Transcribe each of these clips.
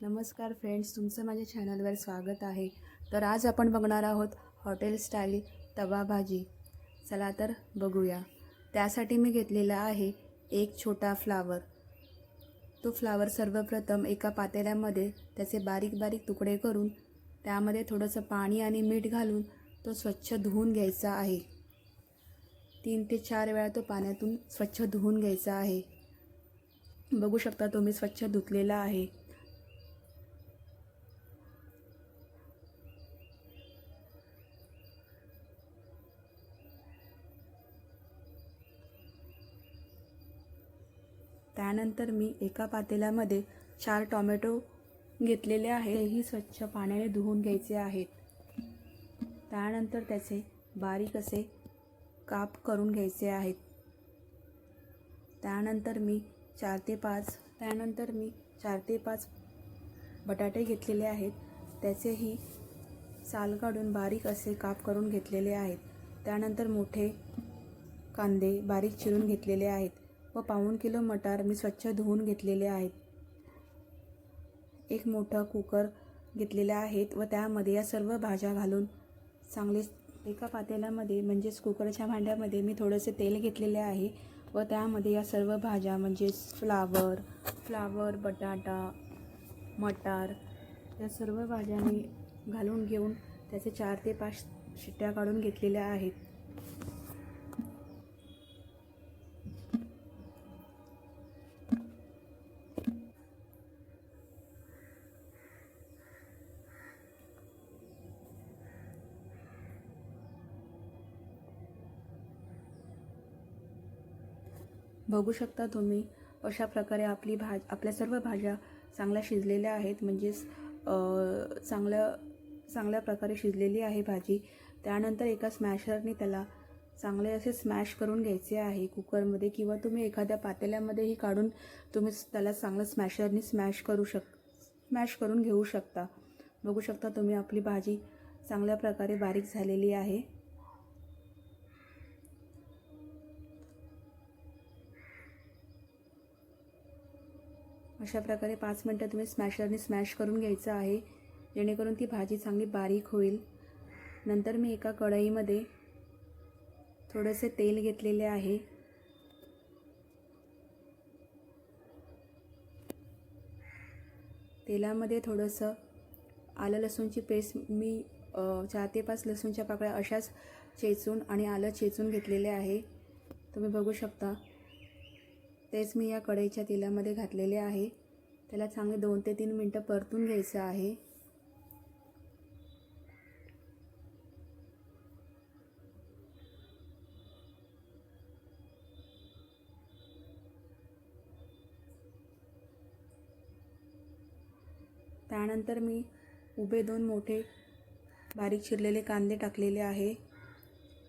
नमस्कार फ्रेंड्स तुमचं माझ्या चॅनलवर स्वागत आहे. तर आज आपण बघणार आहोत हॉटेल स्टाईल तवा भाजी. चला तर बघूया. त्यासाठी मी घेतलेला आहे एक छोटा फ्लावर. तो फ्लावर सर्वप्रथम एका पातेल्यामध्ये त्याचे बारीक बारीक तुकडे करून त्यामध्ये थोडंसं पाणी आणि मीठ घालून तो स्वच्छ धुवून घ्यायचा आहे. तीन ते चार वेळा तो पाण्यातून स्वच्छ धुवून घ्यायचा आहे. बघू शकता तुम्ही स्वच्छ धुतलेला आहे. त्यानंतर मी एका पातेल्यामध्ये चार टॉमॅटो घेतलेले आहे तेही स्वच्छ पाण्याने धुवून घ्यायचे आहेत. त्यानंतर त्याचे बारीक असे काप करून घ्यायचे आहेत. त्यानंतर मी चार ते पाच त्यानंतर मी चार ते पाच बटाटे घेतलेले आहेत. त्याचेही साल काढून बारीक असे काप करून घेतलेले आहेत. त्यानंतर मोठे कांदे बारीक चिरून घेतलेले आहेत. व पाऊण किलो मटार मी स्वच्छ धुवून घेतलेले आहेत. एक मोठं कुकर घेतलेले आहेत व त्यामध्ये या सर्व भाज्या घालून चांगले एका पातेल्यामध्ये म्हणजेच कुकरच्या भांड्यामध्ये मी थोडेसे तेल घेतलेले आहे व त्यामध्ये या सर्व भाज्या म्हणजेच फ्लावर फ्लावर बटाटा मटार या सर्व भाज्या मी घालून घेऊन त्याचे चार ते पाच शिट्ट्या काढून घेतलेल्या आहेत. बघू शकता तुम्ही अशा प्रकारे आपली भाज आपल्या सर्व भाज्या चांगल्या शिजलेल्या आहेत. म्हणजेच चांगल्या चांगल्या प्रकारे शिजलेली आहे भाजी. त्यानंतर एका स्मॅशरने त्याला चांगले असे स्मॅश करून घ्यायचे आहे कुकरमध्ये किंवा तुम्ही एखाद्या पातेल्यामध्येही काढून तुम्ही त्याला चांगलं स्मॅशरने स्मॅश करू शक स्मॅश करून घेऊ शकता. बघू शकता तुम्ही आपली भाजी चांगल्या प्रकारे बारीक झालेली आहे. अशा प्रकारे पाच मिनटं तुम्ही स्मॅशरने स्मॅश करून घ्यायचं आहे. जेणेकरून ती भाजी चांगली बारीक होईल. नंतर मी एका कढईमध्ये थोडंसे तेल घेतलेले आहे. तेलामध्ये थोडंसं आलं लसूणची पेस्ट मी चार ते पाच लसूणच्या पाकळ्या अशाच चेचून आणि आलं चेचून घेतलेले आहे. तुम्ही बघू शकता. तेच मी या कढईच्या तेलामध्ये घातलेले आहे. त्याला चांगले दोन ते तीन मिनटं परतून घ्यायचं आहे. त्यानंतर मी उभे दोन मोठे बारीक चिरलेले कांदे टाकलेले आहे.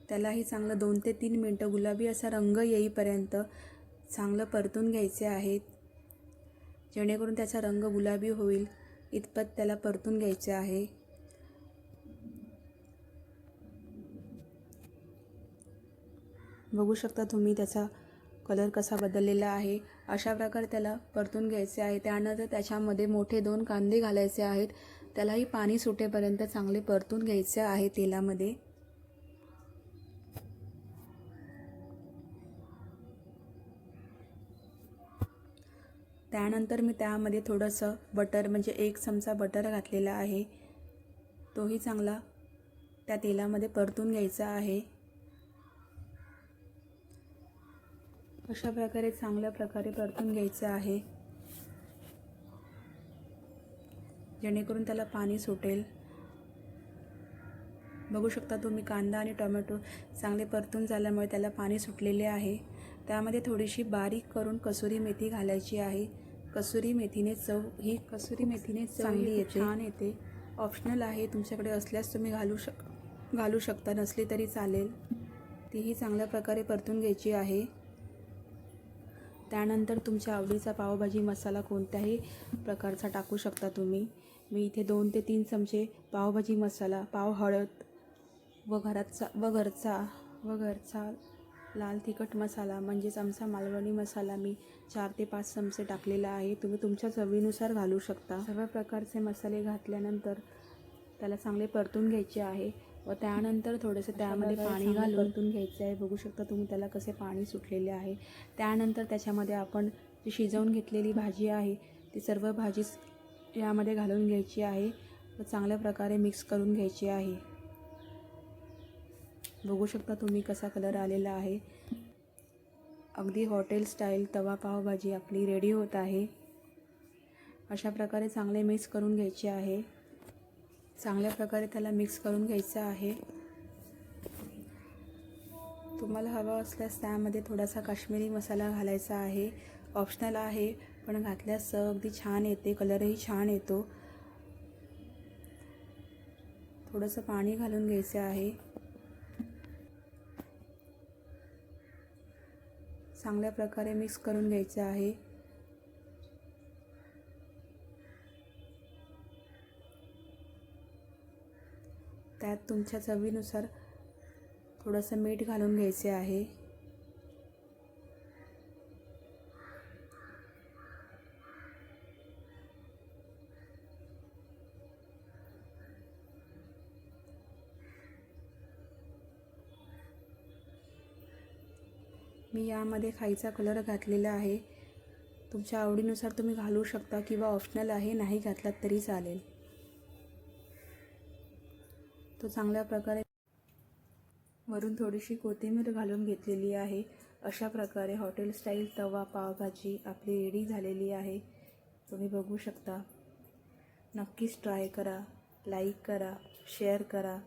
त्यालाही चांगलं दोन ते तीन मिनटं गुलाबी असा रंग येईपर्यंत चांगलं परतून घ्यायचे आहेत. जेणेकरून त्याचा रंग गुलाबी होईल. इतपत त्याला परतून घ्यायचे आहे. बघू शकता तुम्ही त्याचा कलर कसा बदललेला आहे. अशा प्रकारे त्याला परतून घ्यायचे आहे. त्यानंतर त्याच्यामध्ये मोठे दोन कांदे घालायचे आहेत त्यालाही पाणी सुटेपर्यंत चांगले परतून घ्यायचे आहे तेलामध्ये. त्यानंतर मी त्यामध्ये थोडंसं बटर म्हणजे एक चमचा बटर घातलेला आहे. तोही चांगला त्या तेलामध्ये परतून घ्यायचा आहे. अशा प्रकारे चांगल्या प्रकारे परतून घ्यायचं आहे. जेणेकरून त्याला पाणी सुटेल. बघू शकता तुम्ही कांदा आणि टोमॅटो चांगले परतून झाल्यामुळे त्याला पाणी सुटलेले आहे. त्यामध्ये थोडीशी बारीक करून कसुरी मेथी घालायची आहे. कसुरी मेथीने चव ही कसुरी मेथीने चव चांगली येते. छान येते. ऑप्शनल आहे तुमच्याकडे असल्यास तुम्ही घालू शक घालू शकता नसली तरी चालेल. तीही चांगल्या प्रकारे परतून घ्यायची आहे. त्यानंतर तुमच्या आवडीचा पावभाजी मसाला कोणत्याही प्रकारचा टाकू शकता तुम्ही. मी इथे दोन ते तीन चमचे पावभाजी मसाला पाव हळद व घराचा व घरचा व घरचा लाल तिखट मसाला म्हणजेच आमचा मालवणी मसाला मी चार ते पाच चमचे टाकलेला आहे. तुम्ही तुमच्या चवीनुसार घालू शकता. सर्व प्रकारचे मसाले घातल्यानंतर त्याला चांगले परतून घ्यायचे आहे व त्यानंतर थोडंसं त्यामध्ये पाणी घालून परतून घ्यायचे आहे. बघू शकता तुम्ही त्याला कसे पाणी सुटलेले आहे. त्यानंतर त्याच्यामध्ये आपण जी शिजवून घेतलेली भाजी आहे ती सर्व भाजी यामध्ये घालून घ्यायची आहे व चांगल्या प्रकारे मिक्स करून घ्यायची आहे. बघू शकता तुम्ही कसा कलर आलेला आहे. अगदी हॉटेल स्टाईल तवा पावभाजी आपली रेडी होत आहे. अशा प्रकारे चांगले मिक्स करून घ्यायचे आहे. चांगल्या प्रकारे त्याला मिक्स करून घ्यायचं आहे. तुम्हाला हवा असल्यास त्यामध्ये थोडासा काश्मीरी मसाला घालायचा आहे. ऑप्शनल आहे पण घातल्यास अगदी छान येते कलरही छान येतो. थोडंसं पाणी घालून घ्यायचं आहे. चांगल्या प्रकारे मिक्स करून घ्यायचं आहे. त्यात तुमच्या चवीनुसार थोडंसं मीठ घालून घ्यायचे आहे. मी यामध्ये खायचा कलर घातलेला आहे. तुमच्या आवडीनुसार तुम्ही घालू शकता किंवा ऑप्शनल आहे नाही घातलात तरी चालेल. तो चांगल्या प्रकारे वरून थोडीशी कोथिंबीर घालून घेतलेली आहे. अशा प्रकारे हॉटेल स्टाईल तवा पावभाजी आपली रेडी झालेली आहे. तुम्ही बघू शकता. नक्कीच ट्राय करा लाईक करा शेअर करा.